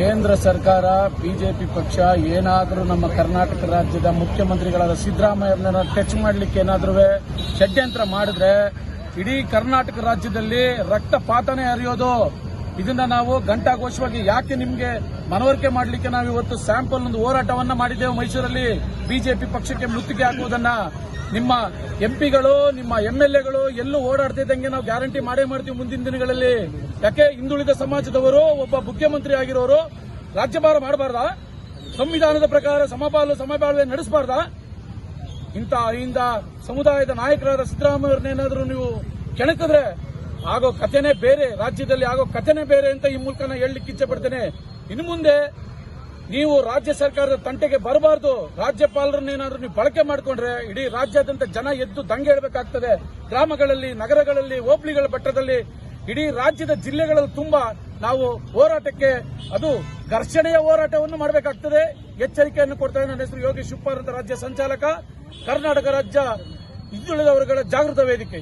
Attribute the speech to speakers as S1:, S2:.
S1: ಕೇಂದ್ರ ಸರ್ಕಾರ, ಬಿಜೆಪಿ ಪಕ್ಷ, ಏನಾದರೂ ನಮ್ಮ ಕರ್ನಾಟಕ ರಾಜ್ಯದ ಮುಖ್ಯಮಂತ್ರಿಗಳಾದ ಸಿದ್ದರಾಮಯ್ಯನ ಟಚ್ ಮಾಡಲಿಕ್ಕೆ ಏನಾದರೂ ಷಡ್ಯಂತ್ರ ಮಾಡಿದ್ರೆ ಇಡೀ ಕರ್ನಾಟಕ ರಾಜ್ಯದಲ್ಲಿ ರಕ್ತಪಾತನೇ ಹರಿಯೋದು. ಇದನ್ನ ನಾವು ಘಂಟಾಘೋಷವಾಗಿ ಯಾಕೆ ನಿಮಗೆ ಮನವರಿಕೆ ಮಾಡಲಿಕ್ಕೆ ನಾವು ಇವತ್ತು ಸ್ಯಾಂಪಲ್ ಒಂದು ಹೋರಾಟವನ್ನ ಮಾಡಿದ್ದೇವೆ ಮೈಸೂರಲ್ಲಿ? ಬಿಜೆಪಿ ಪಕ್ಷಕ್ಕೆ ಮುತ್ತಿಗೆ ಹಾಕುವುದನ್ನ ನಿಮ್ಮ ಎಂಪಿಗಳು, ನಿಮ್ಮ ಎಂಎಲ್ಎಗಳು ಎಲ್ಲೂ ಓಡಾಡ್ತಿದ್ದಂಗೆ ನಾವು ಗ್ಯಾರಂಟಿ ಮಾಡೇ ಮಾಡ್ತೀವಿ ಮುಂದಿನ ದಿನಗಳಲ್ಲಿ. ಯಾಕೆ? ಹಿಂದುಳಿದ ಸಮಾಜದವರು, ಒಬ್ಬ ಮುಖ್ಯಮಂತ್ರಿ ಆಗಿರೋರು ರಾಜ್ಯಭಾರ ಮಾಡಬಾರ್ದಾ? ಸಂವಿಧಾನದ ಪ್ರಕಾರ ಸಮಪಾಲು ಸಮಬಾಳ್ವೆ ನಡೆಸಬಾರ್ದಾ? ಇಂಥ ಇಂದ ಸಮುದಾಯದ ನಾಯಕರಾದ ಸಿದ್ದರಾಮಯ್ಯವ್ರನ್ನೇನಾದ್ರೂ ನೀವು ಕೆಣಕಿದ್ರೆ ಆಗೋ ಕಥೆನೇ ಬೇರೆ, ರಾಜ್ಯದಲ್ಲಿ ಆಗೋ ಕಥೆನೇ ಬೇರೆ ಅಂತ ಈ ಮೂಲಕ ನಾನು ಹೇಳಲಿಕ್ಕೆ ಇಚ್ಛೆ ಪಡ್ತೇನೆ. ಇನ್ನು ಮುಂದೆ ನೀವು ರಾಜ್ಯ ಸರ್ಕಾರದ ತಂಟೆಗೆ ಬರಬಾರ್ದು ರಾಜ್ಯಪಾಲರನ್ನೇನಾದ್ರೂ ನೀವು ಬಳಕೆ ಮಾಡಿಕೊಂಡ್ರೆ, ಇಡೀ ರಾಜ್ಯಾದ್ಯಂತ ಜನ ಎದ್ದು ದಂಗೆ ಹೇಳಬೇಕಾಗ್ತದೆ. ಗ್ರಾಮಗಳಲ್ಲಿ, ನಗರಗಳಲ್ಲಿ, ಹೋಬಳಿಗಳ ಬೆಟ್ಟದಲ್ಲಿ ಇಡೀ ರಾಜ್ಯದ ಜಿಲ್ಲೆಗಳಲ್ಲಿ ತುಂಬಾ ನಾವು ಹೋರಾಟಕ್ಕೆ, ಅದು ಘರ್ಷಣೆಯ ಹೋರಾಟವನ್ನು ಮಾಡಬೇಕಾಗ್ತದೆ. ಎಚ್ಚರಿಕೆಯನ್ನು ಕೊಡ್ತಾರೆ ನನ್ನ ಹೆಸರು ಯೋಗೇಶ್ ಉಪ್ಪಾರ್ ಅಂತ ರಾಜ್ಯ ಸಂಚಾಲಕ. ಕರ್ನಾಟಕ ರಾಜ್ಯ ಹಿಂದುಳಿದವರುಗಳ ಜಾಗೃತ ವೇದಿಕೆ.